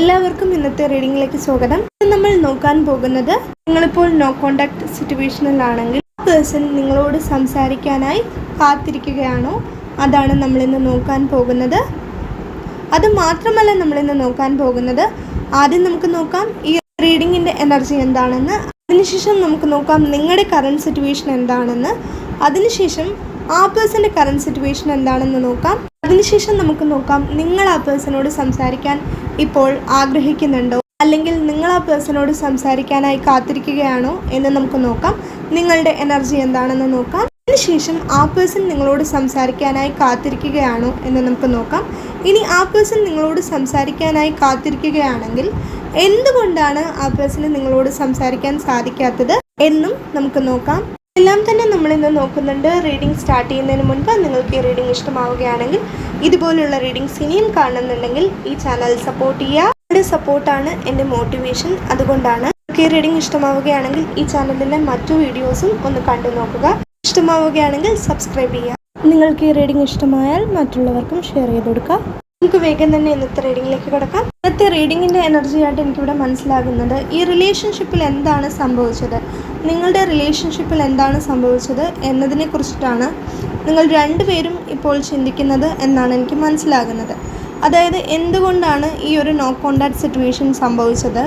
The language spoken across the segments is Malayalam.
എല്ലാവർക്കും ഇന്നത്തെ റീഡിങ്ങിലേക്ക് സ്വാഗതം. നമ്മൾ നോക്കാൻ പോകുന്നത് നിങ്ങളിപ്പോൾ നോ കോണ്ടാക്ട് സിറ്റുവേഷനിലാണെങ്കിൽ ആ പേഴ്സൺ നിങ്ങളോട് സംസാരിക്കാനായി കാത്തിരിക്കുകയാണോ? അതാണ് നമ്മളിന്ന് നോക്കാൻ പോകുന്നത്. അത് മാത്രമല്ല നമ്മളിന്ന് നോക്കാൻ പോകുന്നത് ആദ്യം നമുക്ക് നോക്കാം ഈ റീഡിങ്ങിന്റെ എനർജി എന്താണെന്ന് അതിനുശേഷം നമുക്ക് നോക്കാം നിങ്ങളുടെ കറണ്ട് സിറ്റുവേഷൻ എന്താണെന്ന് അതിനുശേഷം ആ പേഴ്സന്റെ കറണ്ട് സിറ്റുവേഷൻ എന്താണെന്ന് നോക്കാം. അതിനുശേഷം നമുക്ക് നോക്കാം നിങ്ങൾ ആ പേഴ്സണോട് സംസാരിക്കാൻ ഇപ്പോൾ ആഗ്രഹിക്കുന്നുണ്ടോ? അല്ലെങ്കിൽ നിങ്ങൾ ആ പേഴ്സണോട് സംസാരിക്കാനായി കാത്തിരിക്കുകയാണോ എന്ന് നമുക്ക് നോക്കാം. നിങ്ങളുടെ എനർജി എന്താണെന്ന് നോക്കാം. അതിനുശേഷം ആ പേഴ്സൺ നിങ്ങളോട് സംസാരിക്കാനായി കാത്തിരിക്കുകയാണോ എന്ന് നമുക്ക് നോക്കാം. ഇനി ആ പേഴ്സൺ നിങ്ങളോട് സംസാരിക്കാനായി കാത്തിരിക്കുകയാണെങ്കിൽ എന്തുകൊണ്ടാണ് ആ പേഴ്സണ് നിങ്ങളോട് സംസാരിക്കാൻ സാധിക്കാത്തത് എന്നും നമുക്ക് നോക്കാം. എല്ലാം തന്നെ നമ്മൾ ഇന്ന് നോക്കുന്നുണ്ട്. റീഡിംഗ് സ്റ്റാർട്ട് ചെയ്യുന്നതിന് മുൻപ് നിങ്ങൾക്ക് ഈ റീഡിംഗ് ഇഷ്ടമാവുകയാണെങ്കിൽ ഇതുപോലുള്ള റീഡിങ്സ് ഇനിയും കാണുന്നുണ്ടെങ്കിൽ ഈ ചാനൽ സപ്പോർട്ട് ചെയ്യുക. നിങ്ങളുടെ സപ്പോർട്ടാണ് എന്റെ മോട്ടിവേഷൻ അതുകൊണ്ടാണ് ഈ റീഡിംഗ് ഇഷ്ടമാവുകയാണെങ്കിൽ ഈ ചാനലിലെ മറ്റു വീഡിയോസും ഒന്ന് കണ്ടു നോക്കുക. ഇഷ്ടമാവുകയാണെങ്കിൽ സബ്സ്ക്രൈബ് ചെയ്യുക. നിങ്ങൾക്ക് ഈ റീഡിംഗ് ഇഷ്ടമായാൽ മറ്റുള്ളവർക്കും ഷെയർ ചെയ്ത് കൊടുക്കുക. നമുക്ക് വേഗം തന്നെ ഇന്നത്തെ റീഡിങ്ങിലേക്ക് കിടക്കാം. ഇന്നത്തെ റീഡിങ്ങിന്റെ എനർജിയായിട്ട് എനിക്കിവിടെ മനസ്സിലാകുന്നത് ഈ റിലേഷൻഷിപ്പിൽ എന്താണ് സംഭവിച്ചത്? നിങ്ങളുടെ റിലേഷൻഷിപ്പിൽ എന്താണ് സംഭവിച്ചത് എന്നതിനെ കുറിച്ചിട്ടാണ് നിങ്ങൾ രണ്ടുപേരും ഇപ്പോൾ ചിന്തിക്കുന്നത് എന്നാണ് എനിക്ക് മനസ്സിലാകുന്നത്. അതായത് എന്തുകൊണ്ടാണ് ഈ ഒരു നോ കോണ്ടാക്ട് സിറ്റുവേഷൻ സംഭവിച്ചത്?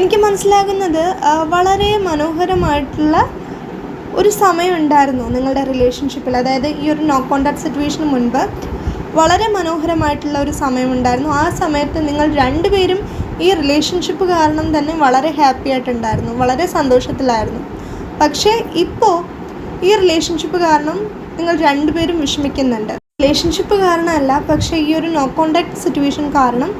എനിക്ക് മനസ്സിലാകുന്നത് വളരെ മനോഹരമായിട്ടുള്ള ഒരു സമയം ഉണ്ടായിരുന്നു നിങ്ങളുടെ റിലേഷൻഷിപ്പിൽ അതായത് ഈ ഒരു നോ കോണ്ടാക്ട് സിറ്റുവേഷന് മുൻപ് വളരെ മനോഹരമായിട്ടുള്ള ഒരു സമയമുണ്ടായിരുന്നു. ആ സമയത്ത് നിങ്ങൾ രണ്ടുപേരും ഈ റിലേഷൻഷിപ്പ് കാരണം തന്നെ വളരെ ഹാപ്പി ആയിട്ടുണ്ടായിരുന്നു. വളരെ സന്തോഷത്തിലായിരുന്നു. പക്ഷേ ഇപ്പോൾ ഈ റിലേഷൻഷിപ്പ് കാരണം നിങ്ങൾ രണ്ടുപേരും വിഷമിക്കുന്നുണ്ട്. റിലേഷൻഷിപ്പ് കാരണമല്ല പക്ഷേ ഈ ഒരു നോ കോണ്ടാക്ട് സിറ്റുവേഷൻ കാരണം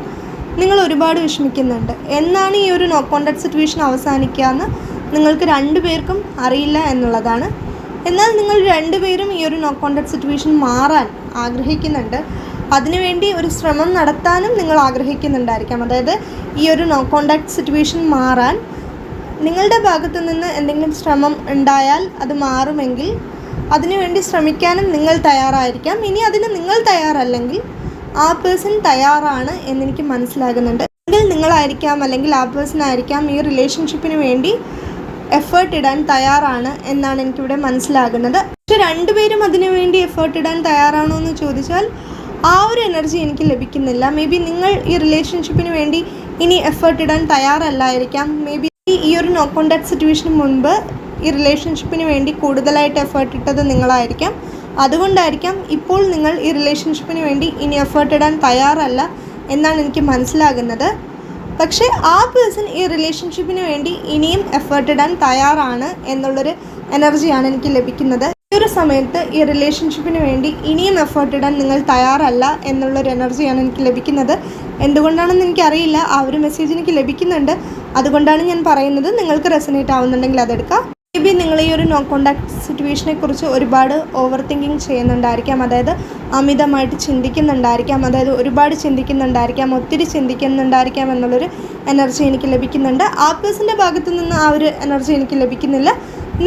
നിങ്ങൾ ഒരുപാട് വിഷമിക്കുന്നുണ്ട്. എന്നാണ് ഈ ഒരു നോ കോണ്ടാക്ട് സിറ്റുവേഷൻ അവസാനിക്കുക എന്ന് നിങ്ങൾക്ക് രണ്ടുപേർക്കും അറിയില്ല എന്നുള്ളതാണ് എന്നാൽ നിങ്ങൾ രണ്ടുപേരും ഈ ഒരു നോ കോണ്ടാക്ട് സിറ്റുവേഷൻ മാറാൻ ആഗ്രഹിക്കുന്നുണ്ട്. അതിനുവേണ്ടി ഒരു ശ്രമം നടത്താനും നിങ്ങൾ ആഗ്രഹിക്കുന്നുണ്ടായിരിക്കാം. അതായത് ഈ ഒരു നോ കോണ്ടാക്ട് സിറ്റുവേഷൻ മാറാൻ നിങ്ങളുടെ ഭാഗത്തു നിന്ന് എന്തെങ്കിലും ശ്രമം ഉണ്ടായാൽ അത് മാറുമെങ്കിൽ അതിനുവേണ്ടി ശ്രമിക്കാനും നിങ്ങൾ തയ്യാറായിരിക്കാം. ഇനി അതിന് നിങ്ങൾ തയ്യാറല്ലെങ്കിൽ ആ പേഴ്സൺ തയ്യാറാണ് എന്നെനിക്ക് മനസ്സിലാകുന്നുണ്ട്. എങ്കിൽ നിങ്ങളായിരിക്കാം അല്ലെങ്കിൽ ആ പേഴ്സൺ ആയിരിക്കാം ഈ റിലേഷൻഷിപ്പിന് വേണ്ടി എഫേർട്ട് ഇടാൻ തയ്യാറാണ് എന്നാണ് എനിക്കിവിടെ മനസ്സിലാകുന്നത്. പക്ഷെ രണ്ടുപേരും അതിനുവേണ്ടി എഫേർട്ട് ഇടാൻ തയ്യാറാണോ എന്ന് ചോദിച്ചാൽ ആ ഒരു എനർജി എനിക്ക് ലഭിക്കുന്നില്ല. മേ ബി നിങ്ങൾ ഈ റിലേഷൻഷിപ്പിന് വേണ്ടി ഇനി എഫേർട്ട് ഇടാൻ തയ്യാറല്ലായിരിക്കാം. മേ ബി ഈ ഒരു നോ കോണ്ടാക്ട് സിറ്റുവേഷന് മുൻപ് ഈ റിലേഷൻഷിപ്പിന് വേണ്ടി കൂടുതലായിട്ട് എഫേർട്ട് ഇട്ടത് നിങ്ങളായിരിക്കാം. അതുകൊണ്ടായിരിക്കാം ഇപ്പോൾ നിങ്ങൾ ഈ റിലേഷൻഷിപ്പിന് വേണ്ടി ഇനി എഫേർട്ട് ഇടാൻ തയ്യാറല്ല എന്നാണ് എനിക്ക് മനസ്സിലാകുന്നത്. പക്ഷേ ആ പേഴ്സൺ ഈ റിലേഷൻഷിപ്പിന് വേണ്ടി ഇനിയും എഫേർട്ട് ഇടാൻ തയ്യാറാണ് എന്നുള്ളൊരു എനർജിയാണ് എനിക്ക് ലഭിക്കുന്നത്. ഈ ഒരു സമയത്ത് ഈ റിലേഷൻഷിപ്പിന് വേണ്ടി ഇനിയും എഫേർട്ട് ഇടാൻ നിങ്ങൾ തയ്യാറല്ല എന്നുള്ളൊരു എനർജിയാണ് എനിക്ക് ലഭിക്കുന്നത്. എന്തുകൊണ്ടാണെന്ന് എനിക്കറിയില്ല. ആ ഒരു മെസ്സേജ് എനിക്ക് ലഭിക്കുന്നുണ്ട്. അതുകൊണ്ടാണ് ഞാൻ പറയുന്നത്. നിങ്ങൾക്ക് റെസനേറ്റ് ആവുന്നുണ്ടെങ്കിൽ അതെടുക്കാം. മേ ബി നിങ്ങൾ ഈ ഒരു നോ കോണ്ടാക്ട് സിറ്റുവേഷനെ കുറിച്ച് ഒരുപാട് ഓവർ തിങ്കിങ് ചെയ്യുന്നുണ്ടായിരിക്കാം. അതായത് അമിതമായിട്ട് ചിന്തിക്കുന്നുണ്ടായിരിക്കാം. അതായത് ഒരുപാട് ചിന്തിക്കുന്നുണ്ടായിരിക്കാം. ഒത്തിരി ചിന്തിക്കുന്നുണ്ടായിരിക്കാം എന്നുള്ളൊരു എനർജി എനിക്ക് ലഭിക്കുന്നുണ്ട്. ആ പേഴ്സന്റെ ഭാഗത്തു നിന്ന് ആ ഒരു എനർജി എനിക്ക് ലഭിക്കുന്നില്ല.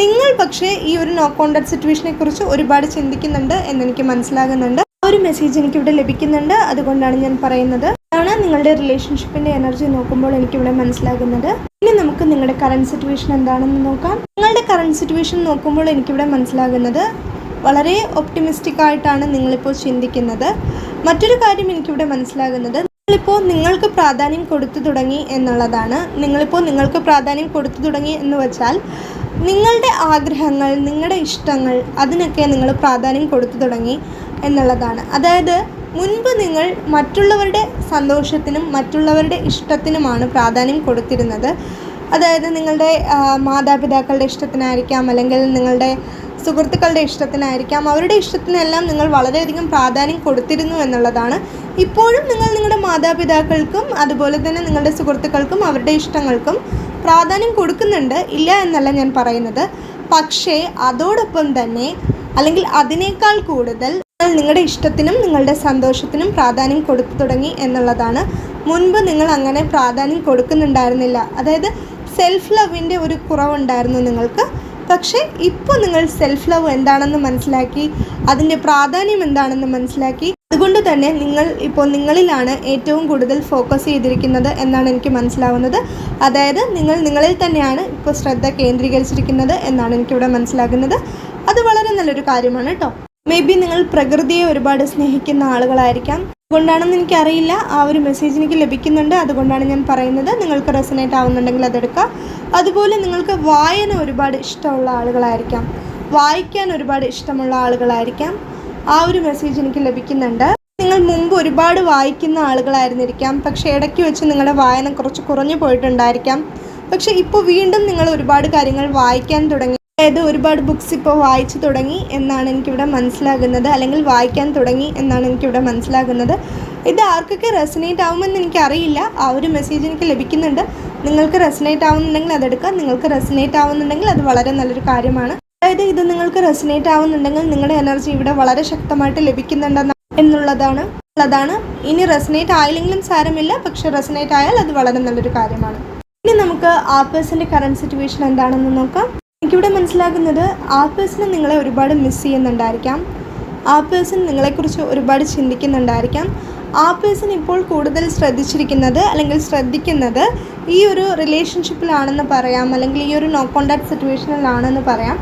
നിങ്ങൾ പക്ഷേ ഈ ഒരു നോ കോണ്ടാക്ട് സിറ്റുവേഷനെ കുറിച്ച് ഒരുപാട് ചിന്തിക്കുന്നുണ്ട് എന്നെനിക്ക് മനസ്സിലാകുന്നുണ്ട്. ആ ഒരു മെസ്സേജ് എനിക്കിവിടെ ലഭിക്കുന്നുണ്ട്. അതുകൊണ്ടാണ് ഞാൻ പറയുന്നത്. അതാണ് നിങ്ങളുടെ റിലേഷൻഷിപ്പിന്റെ എനർജി നോക്കുമ്പോൾ എനിക്കിവിടെ മനസ്സിലാകുന്നത്. ഇനി നമുക്ക് നിങ്ങളുടെ കറണ്ട് സിറ്റുവേഷൻ എന്താണെന്ന് നോക്കാം. നിങ്ങളുടെ കറണ്ട് സിറ്റുവേഷൻ നോക്കുമ്പോൾ എനിക്കിവിടെ മനസ്സിലാകുന്നത് വളരെ ഒപ്റ്റിമിസ്റ്റിക് ആയിട്ടാണ് നിങ്ങളിപ്പോൾ ചിന്തിക്കുന്നത്. മറ്റൊരു കാര്യം എനിക്കിവിടെ മനസ്സിലാകുന്നത് നിങ്ങളിപ്പോൾ നിങ്ങൾക്ക് പ്രാധാന്യം കൊടുത്തു തുടങ്ങി എന്നുള്ളതാണ്. നിങ്ങളിപ്പോൾ നിങ്ങൾക്ക് പ്രാധാന്യം കൊടുത്തു തുടങ്ങി എന്ന് വെച്ചാൽ നിങ്ങളുടെ ആഗ്രഹങ്ങൾ നിങ്ങളുടെ ഇഷ്ടങ്ങൾ അതിനൊക്കെ നിങ്ങൾ പ്രാധാന്യം കൊടുത്തു തുടങ്ങി എന്നുള്ളതാണ്. അതായത് മുൻപ് നിങ്ങൾ മറ്റുള്ളവരുടെ സന്തോഷത്തിനും മറ്റുള്ളവരുടെ ഇഷ്ടത്തിനുമാണ് പ്രാധാന്യം കൊടുത്തിരുന്നത്. അതായത് നിങ്ങളുടെ മാതാപിതാക്കളുടെ ഇഷ്ടത്തിനായിരിക്കാം അല്ലെങ്കിൽ നിങ്ങളുടെ സുഹൃത്തുക്കളുടെ ഇഷ്ടത്തിനായിരിക്കാം അവരുടെ ഇഷ്ടത്തിനെല്ലാം നിങ്ങൾ വളരെയധികം പ്രാധാന്യം കൊടുത്തിരുന്നു എന്നുള്ളതാണ്. ഇപ്പോഴും നിങ്ങൾ നിങ്ങളുടെ മാതാപിതാക്കൾക്കും അതുപോലെ തന്നെ നിങ്ങളുടെ സുഹൃത്തുക്കൾക്കും അവരുടെ ഇഷ്ടങ്ങൾക്കും പ്രാധാന്യം കൊടുക്കുന്നുണ്ട്. ഇല്ല എന്നല്ല ഞാൻ പറയുന്നത്. പക്ഷേ അതോടൊപ്പം തന്നെ അല്ലെങ്കിൽ അതിനേക്കാൾ കൂടുതൽ നിങ്ങളുടെ ഇഷ്ടത്തിനും നിങ്ങളുടെ സന്തോഷത്തിനും പ്രാധാന്യം കൊടുത്തു തുടങ്ങി എന്നുള്ളതാണ്. മുൻപ് നിങ്ങൾ അങ്ങനെ പ്രാധാന്യം കൊടുക്കുന്നുണ്ടായിരുന്നില്ല. അതായത് സെൽഫ് ലവിന്റെ ഒരു കുറവുണ്ടായിരുന്നു നിങ്ങൾക്ക്. പക്ഷേ ഇപ്പോൾ നിങ്ങൾ സെൽഫ് ലവ് എന്താണെന്ന് മനസ്സിലാക്കി അതിന്റെ പ്രാധാന്യം എന്താണെന്ന് മനസ്സിലാക്കി. അതുകൊണ്ട് തന്നെ നിങ്ങൾ ഇപ്പോൾ നിങ്ങളിലാണ് ഏറ്റവും കൂടുതൽ ഫോക്കസ് ചെയ്തിരിക്കുന്നത് എന്നാണ് എനിക്ക് മനസ്സിലാവുന്നത്. അതായത് നിങ്ങൾ നിങ്ങളിൽ തന്നെയാണ് ഇപ്പോൾ ശ്രദ്ധ കേന്ദ്രീകരിച്ചിരിക്കുന്നത് എന്നാണ് എനിക്കിവിടെ മനസ്സിലാകുന്നത്. അത് വളരെ നല്ലൊരു കാര്യമാണ് കേട്ടോ മേ ബി നിങ്ങൾ പ്രകൃതിയെ ഒരുപാട് സ്നേഹിക്കുന്ന ആളുകളായിരിക്കാം. അതുകൊണ്ടാണെന്ന് എനിക്കറിയില്ല. ആ ഒരു മെസ്സേജ് എനിക്ക് ലഭിക്കുന്നുണ്ട്. അതുകൊണ്ടാണ് ഞാൻ പറയുന്നത്. നിങ്ങൾക്ക് റെസനേറ്റ് ആവുന്നുണ്ടെങ്കിൽ അതെടുക്കുക. അതുപോലെ നിങ്ങൾക്ക് വായന ഒരുപാട് ഇഷ്ടമുള്ള ആളുകളായിരിക്കാം. വായിക്കാൻ ഒരുപാട് ഇഷ്ടമുള്ള ആളുകളായിരിക്കാം. ആ ഒരു മെസ്സേജ് എനിക്ക് ലഭിക്കുന്നുണ്ട്. നിങ്ങൾ മുമ്പ് ഒരുപാട് വായിക്കുന്ന ആളുകളായിരുന്നിരിക്കാം. പക്ഷേ ഇടയ്ക്ക് വെച്ച് നിങ്ങളുടെ വായന കുറച്ച് കുറഞ്ഞു പോയിട്ടുണ്ടായിരിക്കാം. പക്ഷേ ഇപ്പോൾ വീണ്ടും നിങ്ങൾ ഒരുപാട് കാര്യങ്ങൾ വായിക്കാൻ തുടങ്ങി അതായത് ഒരുപാട് ബുക്സ് ഇപ്പോൾ വായിച്ചു തുടങ്ങി എന്നാണ് എനിക്കിവിടെ മനസ്സിലാകുന്നത്. അല്ലെങ്കിൽ വായിക്കാൻ തുടങ്ങി എന്നാണ് എനിക്കിവിടെ മനസ്സിലാകുന്നത്. ഇത് ആർക്കൊക്കെ റെസനേറ്റ് ആവുമെന്ന് എനിക്കറിയില്ല. ആ ഒരു മെസ്സേജ് എനിക്ക് ലഭിക്കുന്നുണ്ട്. നിങ്ങൾക്ക് റെസനേറ്റ് ആവുന്നുണ്ടെങ്കിൽ അതെടുക്കാം നിങ്ങൾക്ക് റെസനേറ്റ് ആവുന്നുണ്ടെങ്കിൽ അത് വളരെ നല്ലൊരു കാര്യമാണ്. അതായത് ഇത് നിങ്ങൾക്ക് റെസനേറ്റ് ആവുന്നുണ്ടെങ്കിൽ നിങ്ങളുടെ എനർജി ഇവിടെ വളരെ ശക്തമായിട്ട് ലഭിക്കുന്നുണ്ടെന്ന് എന്നുള്ളതാണ്. ഉള്ളതാണ് ഇനി റെസനേറ്റ് ആയില്ലെങ്കിലും സാരമില്ല. പക്ഷെ റെസനേറ്റ് ആയാൽ അത് വളരെ നല്ലൊരു കാര്യമാണ്. ഇനി നമുക്ക് ആ പേഴ്സന്റെ കറണ്ട് സിറ്റുവേഷൻ എന്താണെന്ന് നോക്കാം. എനിക്കിവിടെ മനസ്സിലാകുന്നത് ആ പേഴ്സൺ നിങ്ങളെ ഒരുപാട് മിസ് ചെയ്യുന്നുണ്ടായിരിക്കാം. ആ പേഴ്സൺ നിങ്ങളെക്കുറിച്ച് ഒരുപാട് ചിന്തിക്കുന്നുണ്ടായിരിക്കാം. ആ പേഴ്സൺ ഇപ്പോൾ കൂടുതൽ ശ്രദ്ധിച്ചിരിക്കുന്നത് അല്ലെങ്കിൽ ശ്രദ്ധിക്കുന്നത് ഈ ഒരു റിലേഷൻഷിപ്പിലാണെന്ന് പറയാം. അല്ലെങ്കിൽ ഈ ഒരു നോ കോണ്ടാക്ട് സിറ്റുവേഷനിലാണെന്ന് പറയാം.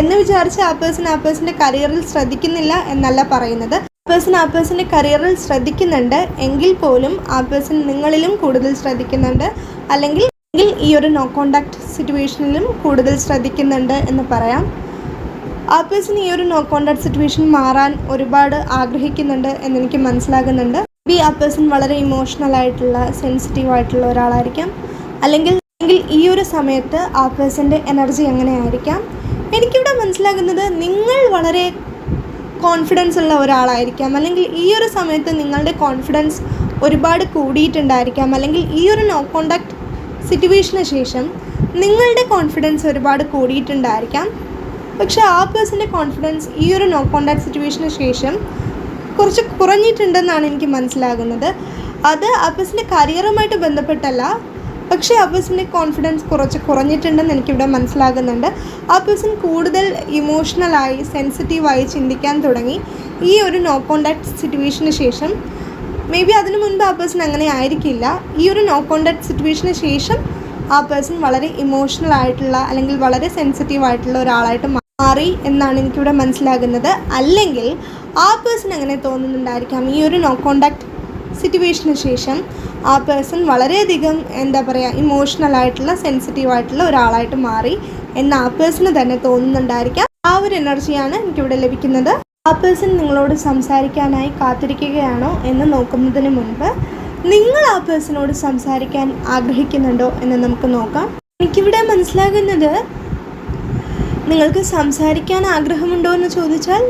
എന്ന് വിചാരിച്ച് ആ പേഴ്സൺ ആ പേഴ്സന്റെ കരിയറിൽ ശ്രദ്ധിക്കുന്നില്ല എന്നല്ല പറയുന്നത്. പേഴ്സൺ ആ പേഴ്സന്റെ കരിയറിൽ ശ്രദ്ധിക്കുന്നുണ്ട് എങ്കിൽ പോലും ആ പേഴ്സൺ നിങ്ങളിലും കൂടുതൽ ശ്രദ്ധിക്കുന്നുണ്ട്. അല്ലെങ്കിൽ അല്ലെങ്കിൽ ഈ ഒരു നോ കോണ്ടാക്ട് സിറ്റുവേഷനിലും കൂടുതൽ ശ്രദ്ധിക്കുന്നുണ്ട് എന്ന് പറയാം. ആ പേഴ്സൺ ഈ ഒരു നോ കോണ്ടാക്ട് സിറ്റുവേഷൻ മാറാൻ ഒരുപാട് ആഗ്രഹിക്കുന്നുണ്ട് എന്നെനിക്ക് മനസ്സിലാകുന്നുണ്ട്. ബി ആ പേഴ്സൺ വളരെ ഇമോഷണൽ ആയിട്ടുള്ള സെൻസിറ്റീവ് ആയിട്ടുള്ള ഒരാളായിരിക്കാം. അല്ലെങ്കിൽ അല്ലെങ്കിൽ ഈ ഒരു സമയത്ത് ആ എനർജി എങ്ങനെയായിരിക്കാം? എനിക്കിവിടെ മനസ്സിലാകുന്നത് നിങ്ങൾ വളരെ കോൺഫിഡൻസ് ഉള്ള ഒരാളായിരിക്കാം. അല്ലെങ്കിൽ ഈ ഒരു സമയത്ത് നിങ്ങളുടെ കോൺഫിഡൻസ് ഒരുപാട് കൂടിയിട്ടുണ്ടായിരിക്കാം. അല്ലെങ്കിൽ ഈ ഒരു നോ കോണ്ടാക്ട് സിറ്റുവേഷന് ശേഷം നിങ്ങളുടെ കോൺഫിഡൻസ് ഒരുപാട് കൂടിയിട്ടുണ്ടായിരിക്കാം. പക്ഷെ ആ പേഴ്സന്റെ കോൺഫിഡൻസ് ഈ ഒരു നോ കോണ്ടാക്ട് സിറ്റുവേഷന് ശേഷം കുറച്ച് കുറഞ്ഞിട്ടുണ്ടെന്നാണ് എനിക്ക് മനസ്സിലാകുന്നത്. അത് ആ പേഴ്സന്റെ കരിയറുമായിട്ട് ബന്ധപ്പെട്ടല്ല. പക്ഷേ ആ പേഴ്സന്റെ കോൺഫിഡൻസ് കുറച്ച് കുറഞ്ഞിട്ടുണ്ടെന്ന് എനിക്കിവിടെ മനസ്സിലാകുന്നുണ്ട്. ആ പേഴ്സൺ കൂടുതൽ ഇമോഷണലായി സെൻസിറ്റീവായി ചിന്തിക്കാൻ തുടങ്ങി. ഈ ഒരു നോ കോണ്ടാക്ട് സിറ്റുവേഷന് ശേഷം മേ ബി അതിനു മുൻപ് ആ പേഴ്സൺ അങ്ങനെ ആയിരിക്കില്ല. ഈ ഒരു നോ കോണ്ടാക്ട് സിറ്റുവേഷന് ശേഷം ആ പേഴ്സൺ വളരെ ഇമോഷണൽ ആയിട്ടുള്ള അല്ലെങ്കിൽ വളരെ സെൻസിറ്റീവ് ആയിട്ടുള്ള ഒരാളായിട്ട് മാറി എന്നാണ് എനിക്കിവിടെ മനസ്സിലാകുന്നത്. അല്ലെങ്കിൽ ആ പേഴ്സൺ അങ്ങനെ തോന്നുന്നുണ്ടായിരിക്കാം ഈ ഒരു നോ കോണ്ടാക്ട് സിറ്റുവേഷന് ശേഷം ആ പേഴ്സൺ വളരെയധികം എന്താ പറയുക ഇമോഷണൽ ആയിട്ടുള്ള സെൻസിറ്റീവ് ആയിട്ടുള്ള ഒരാളായിട്ട് മാറി എന്ന് ആ പേഴ്സണ് തന്നെ തോന്നുന്നുണ്ടായിരിക്കാം. ആ ഒരു എനർജിയാണ് എനിക്കിവിടെ ലഭിക്കുന്നത്. ആ പേഴ്സൺ നിങ്ങളോട് സംസാരിക്കാനായി കാത്തിരിക്കുകയാണോ എന്ന് നോക്കുന്നതിന് മുൻപ് നിങ്ങൾ ആ പേഴ്സണോട് സംസാരിക്കാൻ ആഗ്രഹിക്കുന്നുണ്ടോ എന്ന് നമുക്ക് നോക്കാം. എനിക്കിവിടെ മനസ്സിലാകുന്നത് നിങ്ങൾക്ക് സംസാരിക്കാൻ ആഗ്രഹമുണ്ടോ എന്ന് ചോദിച്ചാൽ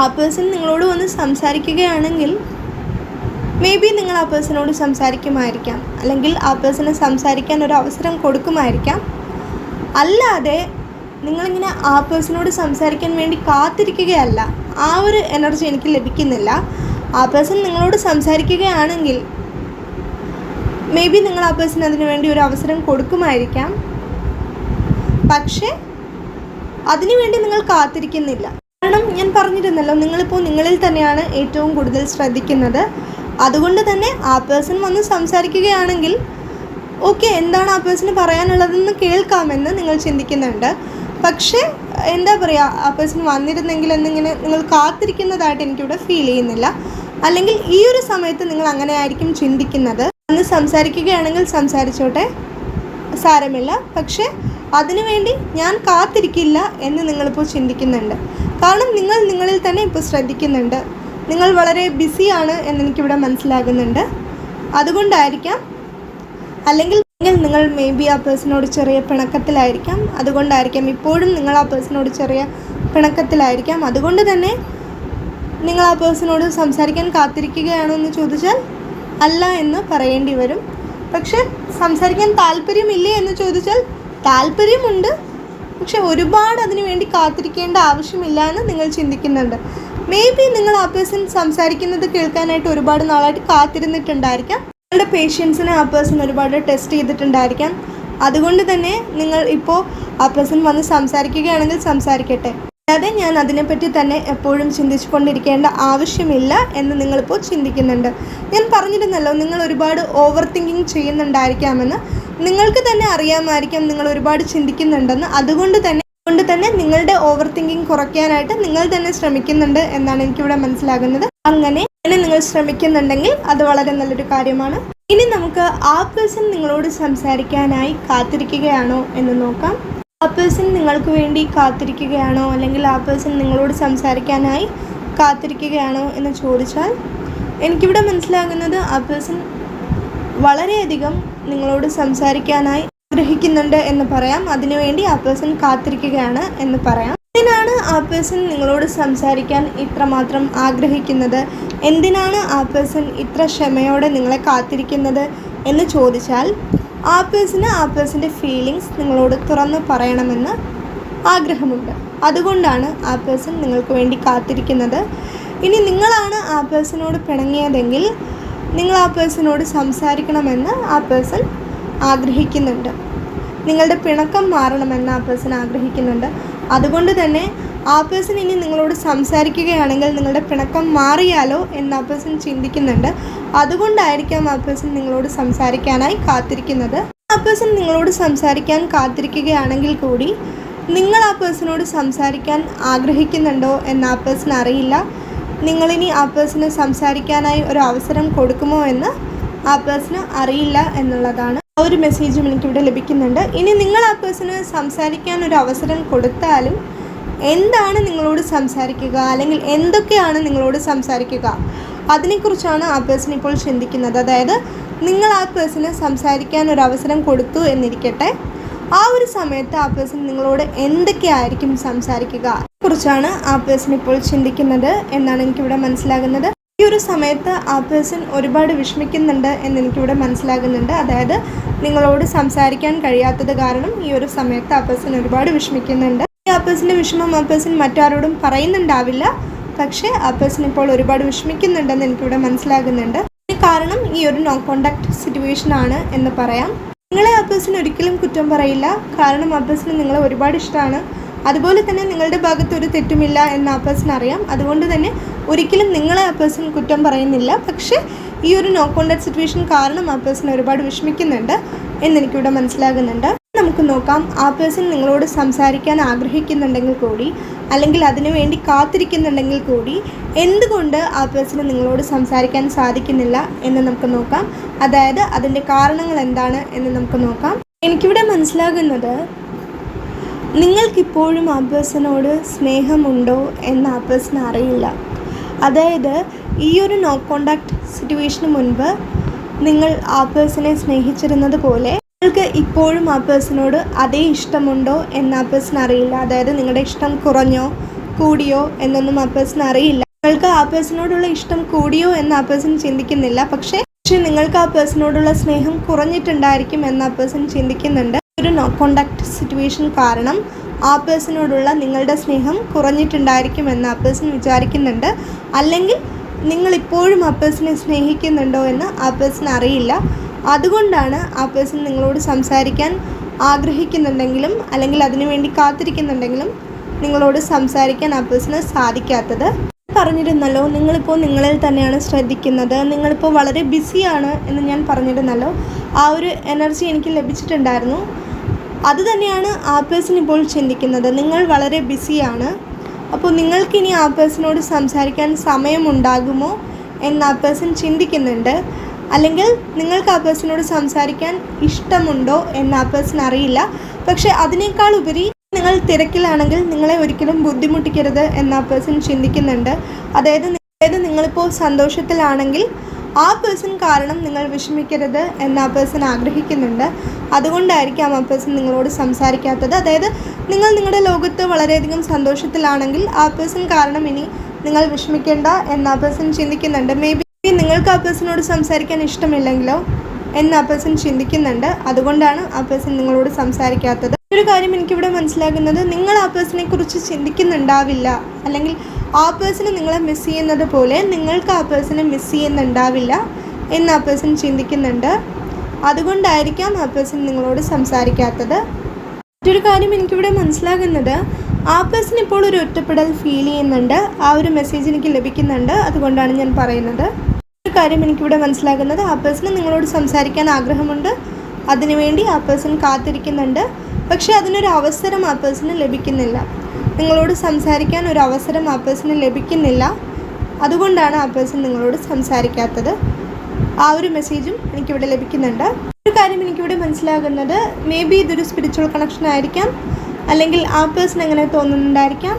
ആ പേഴ്സൺ നിങ്ങളോട് വന്ന് സംസാരിക്കുകയാണെങ്കിൽ മേ ബി നിങ്ങൾ ആ പേഴ്സണോട് സംസാരിക്കുമായിരിക്കാം. അല്ലെങ്കിൽ ആ പേഴ്സണ് സംസാരിക്കാൻ ഒരു അവസരം കൊടുക്കുമായിരിക്കാം. അല്ലാതെ നിങ്ങളിങ്ങനെ ആ പേഴ്സണോട് സംസാരിക്കാൻ വേണ്ടി കാത്തിരിക്കുകയല്ല. ആ ഒരു എനർജി എനിക്ക് ലഭിക്കുന്നില്ല. ആ പേഴ്സൺ നിങ്ങളോട് സംസാരിക്കുകയാണെങ്കിൽ മേ ബി നിങ്ങൾ ആ പേഴ്സൺ അതിനു വേണ്ടി ഒരു അവസരം കൊടുക്കുമായിരിക്കാം. പക്ഷേ അതിനുവേണ്ടി നിങ്ങൾ കാത്തിരിക്കുന്നില്ല. കാരണം ഞാൻ പറഞ്ഞിരുന്നല്ലോ നിങ്ങളിപ്പോൾ നിങ്ങളിൽ തന്നെയാണ് ഏറ്റവും കൂടുതൽ ശ്രദ്ധിക്കുന്നത്. അതുകൊണ്ട് തന്നെ ആ പേഴ്സൺ വന്ന് സംസാരിക്കുകയാണെങ്കിൽ ഓക്കെ എന്താണ് ആ പേഴ്സണ് പറയാനുള്ളതെന്ന് കേൾക്കാമെന്ന് നിങ്ങൾ ചിന്തിക്കുന്നുണ്ട്. പക്ഷേ എന്താ പറയുക ആ പേഴ്സൺ വന്നിരുന്നെങ്കിൽ എന്നിങ്ങനെ നിങ്ങൾ കാത്തിരിക്കുന്നതായിട്ട് എനിക്കിവിടെ ഫീൽ ചെയ്യുന്നില്ല. അല്ലെങ്കിൽ ഈ ഒരു സമയത്ത് നിങ്ങൾ അങ്ങനെ ആയിരിക്കും ചിന്തിക്കുന്നത്. അന്ന് സംസാരിക്കുകയാണെങ്കിൽ സംസാരിച്ചോട്ടെ? സാരമില്ല. പക്ഷേ അതിനുവേണ്ടി ഞാൻ കാത്തിരിക്കില്ല എന്ന് നിങ്ങളിപ്പോൾ ചിന്തിക്കുന്നുണ്ട്. കാരണം നിങ്ങൾ നിങ്ങളിൽ തന്നെ ഇപ്പോൾ ശ്രദ്ധിക്കുന്നുണ്ട്. നിങ്ങൾ വളരെ ബിസിയാണ് എന്നെനിക്കിവിടെ മനസ്സിലാകുന്നുണ്ട്. അതുകൊണ്ടായിരിക്കാം. അല്ലെങ്കിൽ അല്ലെങ്കിൽ നിങ്ങൾ മേ ബി ആ പേഴ്സണോട് ചെറിയ പിണക്കത്തിലായിരിക്കാം. അതുകൊണ്ടായിരിക്കാം ഇപ്പോഴും നിങ്ങൾ ആ പേഴ്സണോട് ചെറിയ പിണക്കത്തിലായിരിക്കാം. അതുകൊണ്ട് തന്നെ നിങ്ങൾ ആ പേഴ്സണോട് സംസാരിക്കാൻ കാത്തിരിക്കുകയാണോ എന്ന് ചോദിച്ചാൽ അല്ല എന്ന് പറയേണ്ടി വരും. പക്ഷെ സംസാരിക്കാൻ താല്പര്യമില്ലേ എന്ന് ചോദിച്ചാൽ താല്പര്യമുണ്ട്. പക്ഷെ ഒരുപാട് അതിനു വേണ്ടി കാത്തിരിക്കേണ്ട ആവശ്യമില്ല എന്ന് നിങ്ങൾ ചിന്തിക്കുന്നുണ്ട്. മേ ബി നിങ്ങൾ ആ പേഴ്സൺ സംസാരിക്കുന്നത് കേൾക്കാനായിട്ട് ഒരുപാട് നാളായിട്ട് കാത്തിരുന്നിട്ടുണ്ടായിരിക്കാം. നിങ്ങളുടെ പേഷ്യൻസിനെ ആ പേഴ്സൺ ഒരുപാട് ടെസ്റ്റ് ചെയ്തിട്ടുണ്ടായിരിക്കാം. അതുകൊണ്ട് തന്നെ നിങ്ങൾ ഇപ്പോൾ ആ പേഴ്സൺ വന്ന് സംസാരിക്കുകയാണെങ്കിൽ സംസാരിക്കട്ടെ. അല്ലാതെ ഞാൻ അതിനെപ്പറ്റി തന്നെ എപ്പോഴും ചിന്തിച്ചു കൊണ്ടിരിക്കേണ്ട ആവശ്യമില്ല എന്ന് നിങ്ങളിപ്പോൾ ചിന്തിക്കുന്നുണ്ട്. ഞാൻ പറഞ്ഞിരുന്നല്ലോ നിങ്ങൾ ഒരുപാട് ഓവർ തിങ്കിങ് ചെയ്യുന്നുണ്ടായിരിക്കാമെന്ന്. നിങ്ങൾക്ക് തന്നെ അറിയാമായിരിക്കാം നിങ്ങൾ ഒരുപാട് ചിന്തിക്കുന്നുണ്ടെന്ന്. അതുകൊണ്ട് തന്നെ അതുകൊണ്ട് തന്നെ നിങ്ങളുടെ ഓവർ തിങ്കിങ് കുറയ്ക്കാനായിട്ട് നിങ്ങൾ തന്നെ ശ്രമിക്കുന്നുണ്ട് എന്നാണ് എനിക്കിവിടെ മനസ്സിലാകുന്നത്. അങ്ങനെ അങ്ങനെ നിങ്ങൾ ശ്രമിക്കുന്നുണ്ടെങ്കിൽ അത് വളരെ നല്ലൊരു കാര്യമാണ്. ഇനി നമുക്ക് ആ പേഴ്സൺ നിങ്ങളോട് സംസാരിക്കാനായി കാത്തിരിക്കുകയാണോ എന്ന് നോക്കാം. ആ പേഴ്സൺ നിങ്ങൾക്ക് വേണ്ടി കാത്തിരിക്കുകയാണോ അല്ലെങ്കിൽ ആ പേഴ്സൺ നിങ്ങളോട് സംസാരിക്കാനായി കാത്തിരിക്കുകയാണോ എന്ന് ചോദിച്ചാൽ എനിക്കിവിടെ മനസ്സിലാകുന്നത് ആ പേഴ്സൺ വളരെയധികം നിങ്ങളോട് സംസാരിക്കാനായി ആഗ്രഹിക്കുന്നുണ്ട് എന്ന് പറയാം. അതിനുവേണ്ടി ആ പേഴ്സൺ കാത്തിരിക്കുകയാണ് എന്ന് പറയാം. എന്തിനാണ് ആ പേഴ്സൺ നിങ്ങളോട് സംസാരിക്കാൻ ഇത്രമാത്രം ആഗ്രഹിക്കുന്നത്? എന്തിനാണ് ആ പേഴ്സൺ ഇത്ര ക്ഷമയോടെ നിങ്ങളെ കാത്തിരിക്കുന്നത് എന്ന് ചോദിച്ചാൽ ആ പേഴ്സിന് ആ പേഴ്സന്റെ ഫീലിങ്സ് നിങ്ങളോട് തുറന്ന് പറയണമെന്ന് ആഗ്രഹമുണ്ട്. അതുകൊണ്ടാണ് ആ പേഴ്സൺ നിങ്ങൾക്ക് വേണ്ടി കാത്തിരിക്കുന്നത്. ഇനി നിങ്ങളാണ് ആ പേഴ്സണോട് പിണങ്ങിയതെങ്കിൽ നിങ്ങൾ ആ പേഴ്സണോട് സംസാരിക്കണമെന്ന് ആ പേഴ്സൺ ആഗ്രഹിക്കുന്നുണ്ട്. നിങ്ങളുടെ പിണക്കം മാറണമെന്ന് ആ പേഴ്സൺ ആഗ്രഹിക്കുന്നുണ്ട്. അതുകൊണ്ട് തന്നെ ആ പേഴ്സൺ ഇനി നിങ്ങളോട് സംസാരിക്കുകയാണെങ്കിൽ നിങ്ങളുടെ പിണക്കം മാറിയാലോ എന്ന് ആ പേഴ്സൺ ചിന്തിക്കുന്നുണ്ട്. അതുകൊണ്ടായിരിക്കാം ആ പേഴ്സൺ നിങ്ങളോട് സംസാരിക്കാനായി കാത്തിരിക്കുന്നത്. ആ പേഴ്സൺ നിങ്ങളോട് സംസാരിക്കാൻ കാത്തിരിക്കുകയാണെങ്കിൽ കൂടി നിങ്ങൾ ആ പേഴ്സണോട് സംസാരിക്കാൻ ആഗ്രഹിക്കുന്നുണ്ടോ എന്ന് ആ പേഴ്സൺ അറിയില്ല. നിങ്ങളിനി ആ പേഴ്സണ് സംസാരിക്കാനായി ഒരു അവസരം കൊടുക്കുമോ എന്ന് ആ പേഴ്സണ് അറിയില്ല എന്നുള്ളതാണ് ആ ഒരു മെസ്സേജും എനിക്കിവിടെ ലഭിക്കുന്നുണ്ട്. ഇനി നിങ്ങൾ ആ പേഴ്സണ് സംസാരിക്കാൻ ഒരു അവസരം കൊടുത്താലും എന്താണ് നിങ്ങളോട് സംസാരിക്കുക? അല്ലെങ്കിൽ എന്തൊക്കെയാണ് നിങ്ങളോട് സംസാരിക്കുക? അതിനെക്കുറിച്ചാണ് ആ പേഴ്സൺ ഇപ്പോൾ ചിന്തിക്കുന്നത്. അതായത് നിങ്ങൾ ആ പേഴ്സണ് സംസാരിക്കാൻ ഒരു അവസരം കൊടുത്തു എന്നിരിക്കട്ടെ. ആ ഒരു സമയത്ത് ആ പേഴ്സൺ നിങ്ങളോട് എന്തൊക്കെയായിരിക്കും സംസാരിക്കുക? കുറിച്ചാണ് ആ പേഴ്സൺ ഇപ്പോൾ ചിന്തിക്കുന്നത് എന്നാണ് എനിക്കിവിടെ മനസ്സിലാകുന്നത്. ഈ ഒരു സമയത്ത് ആ പേഴ്സൺ ഒരുപാട് വിഷമിക്കുന്നുണ്ട് എന്ന് എനിക്കിവിടെ മനസ്സിലാകുന്നുണ്ട്. അതായത് നിങ്ങളോട് സംസാരിക്കാൻ കഴിയാത്തത് കാരണം ഈ ഒരു സമയത്ത് ആ പേഴ്സൺ ഒരുപാട് വിഷമിക്കുന്നുണ്ട്. ഈ ആ പേഴ്സന്റെ വിഷമം ആ പേഴ്സൺ മറ്റാരോടും പറയുന്നുണ്ടാവില്ല. പക്ഷേ ആ പേഴ്സൺ ഇപ്പോൾ ഒരുപാട് വിഷമിക്കുന്നുണ്ടെന്ന് എനിക്കിവിടെ മനസ്സിലാകുന്നുണ്ട്. കാരണം ഈ ഒരു നോ കോണ്ടാക്ട് സിറ്റുവേഷൻ ആണ് എന്ന് പറയാം. നിങ്ങളെ ആ പേഴ്സൺ ഒരിക്കലും കുറ്റം പറയില്ല. കാരണം ആ പേഴ്സൺ നിങ്ങളെ ഒരുപാട് ഇഷ്ടമാണ്. അതുപോലെ തന്നെ നിങ്ങളുടെ ഭാഗത്ത് ഒരു തെറ്റുമില്ല എന്ന് ആ പേഴ്സൺ അറിയാം. അതുകൊണ്ട് തന്നെ ഒരിക്കലും നിങ്ങളെ ആ പേഴ്സൺ കുറ്റം പറയുന്നില്ല. പക്ഷേ ഈ ഒരു നോ കോണ്ടാക്ട് സിറ്റുവേഷൻ കാരണം ആ പേഴ്സൺ ഒരുപാട് വിഷമിക്കുന്നുണ്ട് എന്നെനിക്കിവിടെ മനസ്സിലാകുന്നുണ്ട്. നമുക്ക് നോക്കാം ആ പേഴ്സൺ നിങ്ങളോട് സംസാരിക്കാൻ ആഗ്രഹിക്കുന്നുണ്ടെങ്കിൽ കൂടി അല്ലെങ്കിൽ അതിനു വേണ്ടി കാത്തിരിക്കുന്നുണ്ടെങ്കിൽ കൂടി എന്തുകൊണ്ട് ആ പേഴ്സണ് നിങ്ങളോട് സംസാരിക്കാൻ സാധിക്കുന്നില്ല എന്ന് നമുക്ക് നോക്കാം. അതായത് അതിന്റെ കാരണങ്ങൾ എന്താണ് എന്ന് നമുക്ക് നോക്കാം. എനിക്കിവിടെ മനസ്സിലാകുന്നത് നിങ്ങൾക്കിപ്പോഴും ആ പേഴ്സണോട് സ്നേഹമുണ്ടോ എന്ന് ആ പേഴ്സൺ അറിയില്ല. അതായത് ഈ ഒരു നോ കോണ്ടാക്ട് സിറ്റുവേഷന് മുൻപ് നിങ്ങൾ ആ പേഴ്സണെ സ്നേഹിച്ചിരുന്നത് പോലെ നിങ്ങൾക്ക് ഇപ്പോഴും ആ പേഴ്സണോട് അതേ ഇഷ്ടമുണ്ടോ എന്ന് ആ പേഴ്സൺ അറിയില്ല. അതായത് നിങ്ങളുടെ ഇഷ്ടം കുറഞ്ഞോ കൂടിയോ എന്നൊന്നും ആ പേഴ്സൺ അറിയില്ല. നിങ്ങൾക്ക് ആ പേഴ്സണോടുള്ള ഇഷ്ടം കൂടിയോ എന്ന് ആ പേഴ്സൺ ചിന്തിക്കുന്നില്ല. പക്ഷേ പക്ഷേ നിങ്ങൾക്ക് ആ പേഴ്സണോടുള്ള സ്നേഹം കുറഞ്ഞിട്ടുണ്ടായിരിക്കും എന്ന് ആ പേഴ്സൺ ചിന്തിക്കുന്നുണ്ട്. ഒരു നോ കോണ്ടാക്ട് സിറ്റുവേഷൻ കാരണം ആ പേഴ്സണോടുള്ള നിങ്ങളുടെ സ്നേഹം കുറഞ്ഞിട്ടുണ്ടായിരിക്കും എന്ന് ആ പേഴ്സൺ വിചാരിക്കുന്നുണ്ട്. അല്ലെങ്കിൽ നിങ്ങൾ ഇപ്പോഴും ആ പേഴ്സണെ സ്നേഹിക്കുന്നുണ്ടോ എന്ന് ആ പേഴ്സൺ അറിയില്ല. അതുകൊണ്ടാണ് ആ പേഴ്സൺ നിങ്ങളോട് സംസാരിക്കാൻ ആഗ്രഹിക്കുന്നുണ്ടെങ്കിലും അല്ലെങ്കിൽ അതിനുവേണ്ടി കാത്തിരിക്കുന്നുണ്ടെങ്കിലും നിങ്ങളോട് സംസാരിക്കാൻ ആ പേഴ്സണ് സാധിക്കാത്തത്. പറഞ്ഞിരുന്നല്ലോ നിങ്ങളിപ്പോൾ നിങ്ങളിൽ തന്നെയാണ് ശ്രദ്ധിക്കുന്നത്. നിങ്ങളിപ്പോൾ വളരെ ബിസിയാണ് എന്ന് ഞാൻ പറഞ്ഞിരുന്നല്ലോ. ആ ഒരു എനർജി എനിക്ക് ലഭിച്ചിട്ടുണ്ടായിരുന്നു. അത് തന്നെയാണ് ആ പേഴ്സൺ ഇപ്പോൾ ചിന്തിക്കുന്നത്. നിങ്ങൾ വളരെ ബിസിയാണ്. അപ്പോൾ നിങ്ങൾക്കിനി ആ പേഴ്സണോട് സംസാരിക്കാൻ സമയമുണ്ടാകുമോ എന്ന് ആ പേഴ്സൺ ചിന്തിക്കുന്നുണ്ട്. അല്ലെങ്കിൽ നിങ്ങൾക്ക് ആ പേഴ്സണോട് സംസാരിക്കാൻ ഇഷ്ടമുണ്ടോ എന്ന് ആ പേഴ്സൺ അറിയില്ല. പക്ഷേ അതിനേക്കാൾ ഉപരി നിങ്ങൾ തിരക്കിലാണെങ്കിൽ നിങ്ങളെ ഒരിക്കലും ബുദ്ധിമുട്ടിക്കരുത് എന്ന് ആ പേഴ്സൺ ചിന്തിക്കുന്നുണ്ട്. അതായത് അതായത് നിങ്ങളിപ്പോൾ സന്തോഷത്തിലാണെങ്കിൽ ആ പേഴ്സൺ കാരണം നിങ്ങൾ വിഷമിക്കരുത് എന്ന് ആ പേഴ്സൺ ആഗ്രഹിക്കുന്നുണ്ട്. അതുകൊണ്ടായിരിക്കാം ആ പേഴ്സൺ നിങ്ങളോട് സംസാരിക്കാത്തത്. അതായത് നിങ്ങൾ നിങ്ങളുടെ ലോകത്ത് വളരെയധികം സന്തോഷത്തിലാണെങ്കിൽ ആ പേഴ്സൺ കാരണം ഇനി നിങ്ങൾ വിഷമിക്കേണ്ട എന്ന് ആ പേഴ്സൺ ചിന്തിക്കുന്നുണ്ട്. മേ ബി നിങ്ങൾക്ക് ആ പേഴ്സണോട് സംസാരിക്കാൻ ഇഷ്ടമില്ലെങ്കിലോ എന്ന് ആ പേഴ്സൺ ചിന്തിക്കുന്നുണ്ട്. അതുകൊണ്ടാണ് ആ പേഴ്സൺ നിങ്ങളോട് സംസാരിക്കാത്തത്. ഒരു കാര്യം എനിക്കിവിടെ മനസ്സിലാകുന്നത് നിങ്ങൾ ആ പേഴ്സണെ കുറിച്ച് ചിന്തിക്കുന്നുണ്ടാവില്ല. അല്ലെങ്കിൽ ആ പേഴ്സണ് നിങ്ങളെ മിസ് ചെയ്യുന്നത് പോലെ നിങ്ങൾക്ക് ആ പേഴ്സണെ മിസ് ചെയ്യുന്നുണ്ടാവില്ല എന്ന് ആ പേഴ്സൺ ചിന്തിക്കുന്നുണ്ട്. അതുകൊണ്ടായിരിക്കാം ആ പേഴ്സൺ നിങ്ങളോട് സംസാരിക്കാത്തത്. മറ്റൊരു കാര്യം എനിക്കിവിടെ മനസ്സിലാകുന്നത്. ആ പേഴ്സൺ ഇപ്പോൾ ഒരു ഒറ്റപ്പെടൽ ഫീൽ ചെയ്യുന്നുണ്ട്. ആ ഒരു മെസ്സേജ് എനിക്ക് ലഭിക്കുന്നുണ്ട്. അതുകൊണ്ടാണ് ഞാൻ പറയുന്നത്. മറ്റൊരു കാര്യം എനിക്കിവിടെ മനസ്സിലാകുന്നത്. ആ പേഴ്സണ് നിങ്ങളോട് സംസാരിക്കാൻ ആഗ്രഹമുണ്ട്. അതിനുവേണ്ടി ആ പേഴ്സൺ കാത്തിരിക്കുന്നുണ്ട്. പക്ഷേ അതിനൊരു അവസരം ആ പേഴ്സണ് ലഭിക്കുന്നില്ല. നിങ്ങളോട് സംസാരിക്കാൻ ഒരു അവസരം ആ പേഴ്സണ് ലഭിക്കുന്നില്ല. അതുകൊണ്ടാണ് ആ പേഴ്സൺ നിങ്ങളോട് സംസാരിക്കാത്തത്. ആ ഒരു മെസ്സേജും എനിക്കിവിടെ ലഭിക്കുന്നുണ്ട്. ഒരു കാര്യം എനിക്കിവിടെ മനസ്സിലാകുന്നത് മേ ബി ഇതൊരു സ്പിരിച്വൽ കണക്ഷൻ ആയിരിക്കാം. അല്ലെങ്കിൽ ആ പേഴ്സൺ എങ്ങനെ തോന്നുന്നുണ്ടായിരിക്കാം.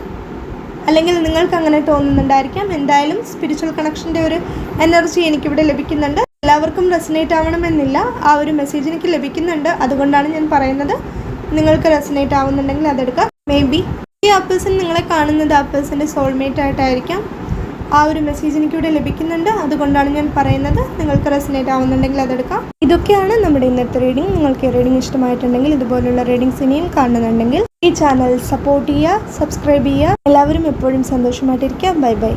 അല്ലെങ്കിൽ നിങ്ങൾക്ക് അങ്ങനെ തോന്നുന്നുണ്ടായിരിക്കാം. എന്തായാലും സ്പിരിച്വൽ കണക്ഷന്റെ ഒരു എനർജി എനിക്കിവിടെ ലഭിക്കുന്നുണ്ട്. എല്ലാവർക്കും റെസനേറ്റ് ആവണമെന്നില്ല. ആ ഒരു മെസ്സേജ് എനിക്ക് ലഭിക്കുന്നുണ്ട്. അതുകൊണ്ടാണ് ഞാൻ പറയുന്നത്. നിങ്ങൾക്ക് റെസനേറ്റ് ആവുന്നുണ്ടെങ്കിൽ അതെടുക്കാം മേ ബി ഈ ആ പേഴ്സൺ നിങ്ങളെ കാണുന്നത് ആ പേഴ്സന്റെ സോൾമേറ്റ് ആയിട്ടായിരിക്കാം. ആ ഒരു മെസ്സേജ് എനിക്കിവിടെ ലഭിക്കുന്നുണ്ട്. അതുകൊണ്ടാണ് ഞാൻ പറയുന്നത്. നിങ്ങൾക്ക് റെസിനേറ്റ് ആവുന്നുണ്ടെങ്കിൽ അതെടുക്കാം. ഇതൊക്കെയാണ് നമ്മുടെ ഇന്നത്തെ റീഡിംഗ് നിങ്ങൾക്ക് റീഡിംഗ് ഇഷ്ടമായിട്ടുണ്ടെങ്കിൽ ഇതുപോലുള്ള റീഡിങ്സ് ഇനിയും കാണുന്നുണ്ടെങ്കിൽ ഈ ചാനൽ സപ്പോർട്ട് ചെയ്യുക സബ്സ്ക്രൈബ് ചെയ്യുക. എല്ലാവരും എപ്പോഴും സന്തോഷമായിട്ടിരിക്കുക ബൈ ബൈ